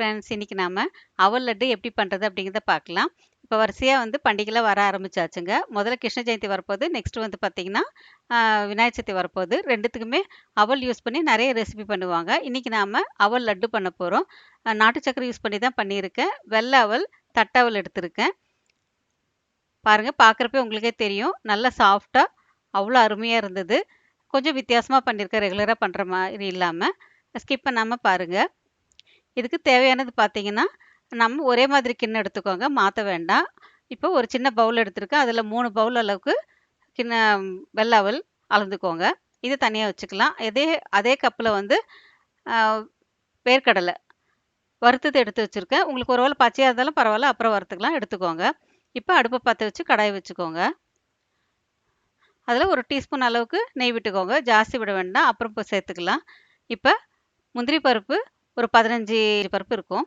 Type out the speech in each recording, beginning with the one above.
Friends இன்னைக்கு நாம அவல் லட்டு எப்படி பண்ணுறது அப்படிங்கிறத பார்க்கலாம். இப்போ வரிசையாக வந்து பண்டிகைலாம் வர ஆரம்பிச்சாச்சுங்க. முதல்ல கிருஷ்ண ஜெயந்தி வரப்போது நெக்ஸ்ட் வந்து பார்த்தீங்கன்னா விநாயகர் சதுர்த்தி வரப்போது. ரெண்டுத்துக்குமே அவல் யூஸ் பண்ணி நிறைய ரெசிபி பண்ணுவாங்க. இன்றைக்கி நாம் அவல் லட்டு பண்ண போகிறோம் நாட்டு சக்கரை யூஸ் பண்ணி தான் பண்ணியிருக்கேன். வெள்ளை அவல் தட்டவல் எடுத்திருக்கேன். பாருங்கள் பார்க்குறப்பே உங்களுக்கே தெரியும். நல்லா சாஃப்டாக அவ்வளோ அருமையாக இருந்தது. கொஞ்சம் வித்தியாசமாக பண்ணியிருக்கேன். ரெகுலராக பண்ணுற மாதிரி இல்லாமல் ஸ்கிப் பண்ணாமல் பாருங்கள் இதுக்கு தேவையானது பார்த்தீங்கன்னா நம்ம ஒரே மாதிரி கிண்ணம் எடுத்துக்கோங்க. மாற்ற வேண்டாம். இப்போ ஒரு சின்ன பவுல் எடுத்திருக்கேன். அதில் மூணு பவுல் அளவுக்கு கிண்ண வெள்ளாவல் அளந்துக்கோங்க. இது தனியாக வச்சுக்கலாம். இதே அதே கப்பில் வந்து வேர்க்கடலை வறுத்தது எடுத்து வச்சுருக்கேன். உங்களுக்கு ஒரு வேளை பச்சையாக இருந்தாலும் பரவாயில்ல. அப்புறம் வறுத்துக்கலாம். எடுத்துக்கோங்க. இப்போ அடுப்பை பற்ற வச்சு கடாயை வச்சுக்கோங்க. அதில் ஒரு டீஸ்பூன் அளவுக்கு நெய் விட்டுக்கோங்க. ஜாஸ்தி விட வேண்டாம். அப்புறம் இப்போ சேர்த்துக்கலாம். இப்போ முந்திரி பருப்பு ஒரு பதினஞ்சு பருப்பு இருக்கும்.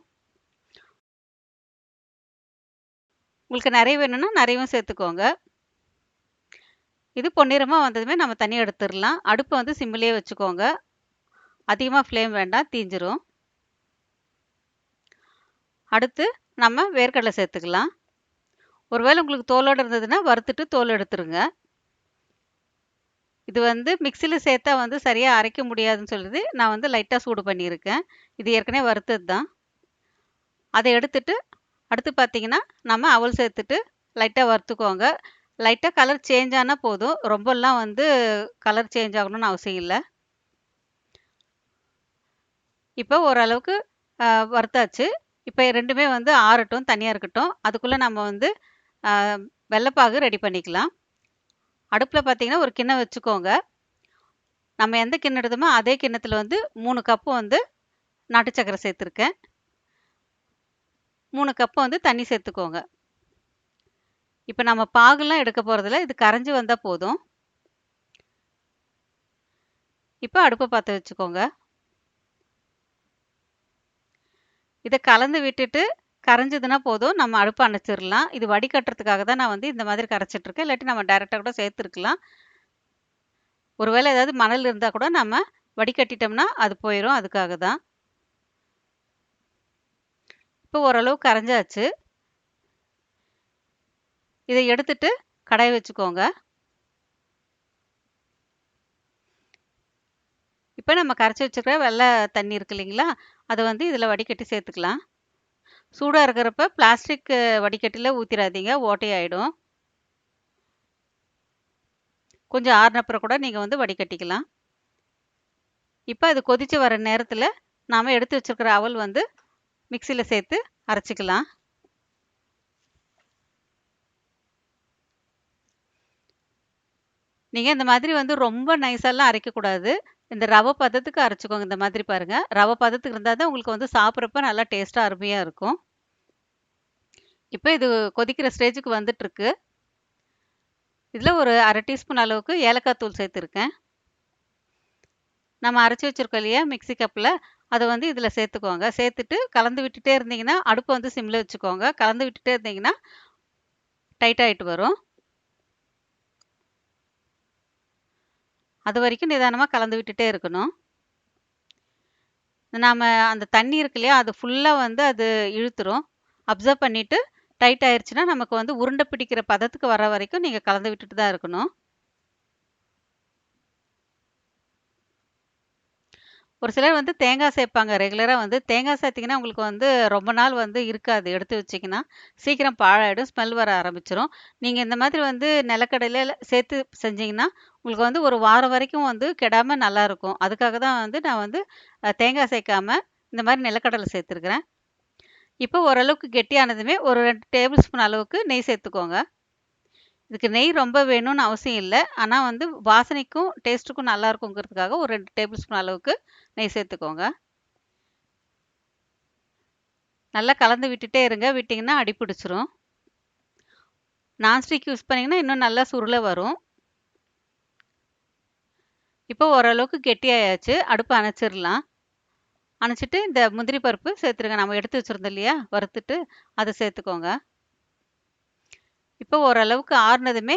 உங்களுக்கு நிறைய வேணும்னா நிறையவும் சேர்த்துக்கோங்க. இது பொன்னிறமாக வந்ததுமே நம்ம தனியாக எடுத்துடலாம். அடுப்பை வந்து சிம்மிலேயே வச்சுக்கோங்க. அதிகமாக ஃப்ளேம் வேண்டாம் தீஞ்சிரும். அடுத்து நம்ம வேர்க்கடலை சேர்த்துக்கலாம். ஒருவேளை உங்களுக்கு தோலோடு இருந்ததுன்னா வறுத்துட்டு தோல் எடுத்துருங்க. இது வந்து மிக்சியில் சேர்த்தா வந்து சரியாக அரைக்க முடியாதுன்னு சொல்லுது நான் வந்து லைட்டாக சூடு பண்ணியிருக்கேன். இது ஏற்கனவே வறுத்தது தான். அதை எடுத்துட்டு அடுத்து பார்த்தீங்கன்னா நம்ம அவல் சேர்த்துட்டு லைட்டாக வறுத்துக்கோங்க. லைட்டாக கலர் சேஞ்ச் ஆனால் போதும். ரொம்பலாம் வந்து கலர் சேஞ்ச் ஆகணும்னு அவசியம் இல்லை. இப்போ ஓரளவுக்கு வறுத்தாச்சு. இப்போ ரெண்டுமே வந்து ஆறட்டும் தனியாக இருக்கட்டும். அதுக்குள்ளே நம்ம வந்து வெள்ளைப்பாகு ரெடி பண்ணிக்கலாம். அடுப்பில் பார்த்தீங்கன்னா ஒரு கிண்ணம் வச்சுக்கோங்க. நம்ம எந்த கிண்ணம் எடுத்தோமோ அதே கிண்ணத்தில் வந்து மூணு கப்பு வந்து நாட்டு சக்கரை சேர்த்துருக்கேன். மூணு கப்பு வந்து தண்ணி சேர்த்துக்கோங்க. இப்போ நம்ம பாகுலாம் எடுக்க போகிறதில்ல இது கரைஞ்சி வந்தால் போதும். இப்போ அடுப்பை பார்த்து வச்சுக்கோங்க. இதை கலந்து விட்டுட்டு கரைஞ்சதுன்னா போதும். நம்ம அடுப்பை அணைச்சிடலாம். இது வடிகட்டுறதுக்காக தான் நான் வந்து இந்த மாதிரி கரைச்சிட்ருக்கேன். இல்லாட்டி நம்ம டைரெக்டாக கூட சேர்த்துருக்கலாம். ஒருவேளை ஏதாவது மணல் இருந்தால் கூட நம்ம வடிகட்டிட்டோம்னா அது போயிடும் அதுக்காக தான். இப்போ ஓரளவு கரைஞ்சாச்சு. இதை எடுத்துட்டு கடாய் வச்சுக்கோங்க. இப்போ நம்ம கரைச்சி வச்சுக்கிற வெள்ளை தண்ணி இருக்கு இல்லைங்களா? அதை வந்து இதில் வடிகட்டி சேர்த்துக்கலாம். சூடாக இருக்கிறப்ப பிளாஸ்டிக் வடிகட்டியில் ஊற்றிடாதீங்க ஓட்டையாயிடும் கொஞ்சம் ஆறுனப்புறம் கூட நீங்கள் வந்து வடிகட்டிக்கலாம். இப்போ அது கொதித்து வர நேரத்தில் நாம் எடுத்து வச்சிருக்கிற அவல் வந்து மிக்சியில் சேர்த்து அரைச்சிக்கலாம். நீங்கள் இந்த மாதிரி வந்து ரொம்ப நைஸாலாம் அரைக்கக்கூடாது. இந்த ரவை பதத்துக்கு அரைச்சிக்கோங்க இந்த மாதிரி பாருங்கள் ரவை பதத்துக்கு இருந்தால் தான் உங்களுக்கு வந்து சாப்பிட்றப்ப நல்லா டேஸ்ட்டாக அருமையாக இருக்கும். இப்போ இது கொதிக்கிற ஸ்டேஜுக்கு வந்துட்டுருக்கு. இதில் ஒரு அரை டீஸ்பூன் அளவுக்கு ஏலக்காய் தூள் சேர்த்துருக்கேன். நம்ம அரைச்சி வச்சிருக்கோம் இல்லையா மிக்ஸி கப்பில் அதை வந்து இதில் சேர்த்துக்கோங்க. சேர்த்துட்டு கலந்து விட்டுட்டே இருந்தீங்கன்னா அடுப்பை வந்து சிம்மில் வச்சுக்கோங்க. கலந்து விட்டுட்டே இருந்தீங்கன்னா டைட்டாகிட்டு வரும். அது வரைக்கும் நிதானமாக கலந்து விட்டுட்டே இருக்கணும். நாம் அந்த தண்ணி இருக்கு இல்லையா அது ஃபுல்லாக வந்து அது இழுத்துரும். அப்சர்வ் பண்ணிவிட்டு டைட் ஆயிடுச்சுன்னா நமக்கு வந்து உருண்டை பிடிக்கிற பதத்துக்கு வர வரைக்கும் நீங்கள் கலந்து விட்டுட்டு தான் இருக்கணும். ஒரு சிலர் வந்து தேங்காய் சேர்ப்பாங்க ரெகுலராக வந்து தேங்காய் சேர்த்திங்கன்னா உங்களுக்கு வந்து ரொம்ப நாள் வந்து இருக்காது. எடுத்து வச்சிங்கன்னா சீக்கிரம் பாழாயிடும் ஸ்மெல் வர ஆரம்பிச்சிடும் நீங்கள் இந்த மாதிரி வந்து நிலக்கடலையில் சேர்த்து செஞ்சிங்கன்னா உங்களுக்கு வந்து ஒரு வாரம் வரைக்கும் வந்து கெடாமல் நல்லாயிருக்கும் அதுக்காக தான் வந்து நான் வந்து தேங்காய் சேர்க்காம இந்த மாதிரி நிலக்கடலை சேர்த்துருக்குறேன். இப்போ ஓரளவுக்கு கெட்டியானதுமே ஒரு ரெண்டு டேபிள் ஸ்பூன் அளவுக்கு நெய் சேர்த்துக்கோங்க. இதுக்கு நெய் ரொம்ப வேணும்னு அவசியம் இல்லை. ஆனால் வந்து வாசனைக்கும் டேஸ்ட்டுக்கும் நல்லா இருக்குங்கிறதுக்காக ஒரு ரெண்டு டேபிள் ஸ்பூன் அளவுக்கு நெய் சேர்த்துக்கோங்க. நல்லா கலந்து விட்டுட்டே இருங்க. விட்டிங்கன்னா அடி பிடிச்சிரும். நான்ஸ்டிக் யூஸ் பண்ணிங்கன்னா இன்னும் நல்லா சுருள வரும். இப்போ ஓரளவுக்கு கெட்டியாயாச்சு. அடுப்பை அணைச்சிடலாம். அணைச்சிட்டு இந்த முந்திரி பருப்பு சேர்த்துருங்க. நம்ம எடுத்து வச்சுருந்தோம் இல்லையா? வறுத்துட்டு அதை சேர்த்துக்கோங்க. இப்போ ஓரளவுக்கு ஆறுனதுமே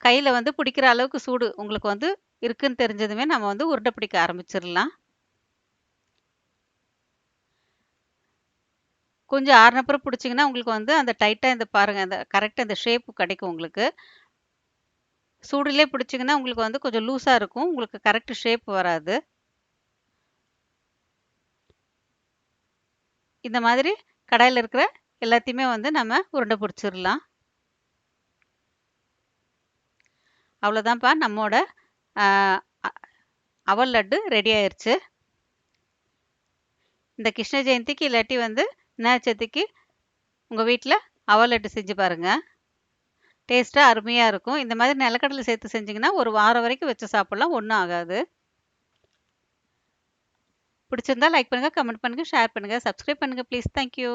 கையில் வந்து பிடிக்கிற அளவுக்கு சூடு உங்களுக்கு வந்து இருக்குன்னு தெரிஞ்சதுமே நம்ம வந்து உருண்டை பிடிக்க ஆரம்பிச்சிடலாம் கொஞ்சம் ஆறுனப்புறம் பிடிச்சிங்கன்னா உங்களுக்கு வந்து அந்த டைட்டாக இந்த பாருங்கள் அந்த கரெக்டாக இந்த ஷேப் கிடைக்கும் உங்களுக்கு. சூடிலே பிடிச்சிங்கன்னா உங்களுக்கு வந்து கொஞ்சம் லூஸாக இருக்கும். உங்களுக்கு கரெக்ட் ஷேப் வராது. இந்த மாதிரி கடாயில் இருக்கிற எல்லாத்தையுமே வந்து நம்ம உருண்டை பிடிச்சிடலாம் அவ்வளோதான்ப்பா நம்மோட அவல் லட்டு ரெடி ஆயிடுச்சு இந்த கிருஷ்ண ஜெயந்திக்கு இல்லாட்டி வந்து விநாயகர் சதுர்த்திக்கு உங்கள் வீட்டில் அவல் லட்டு செஞ்சு பாருங்கள் டேஸ்ட்டாக அருமையாக இருக்கும். இந்த மாதிரி நிலக்கடலை சேர்த்து செஞ்சிங்கன்னா ஒரு வாரம் வரைக்கும் வச்சு சாப்பிட்லாம் ஒன்றும் ஆகாது. பிடிச்சிருந்தா லைக் பண்ணுங்கள் கமெண்ட் பண்ணுங்கள் ஷேர் பண்ணுங்கள் சப்ஸ்கிரைப் பண்ணுங்கள் ப்ளீஸ் தேங்க்யூ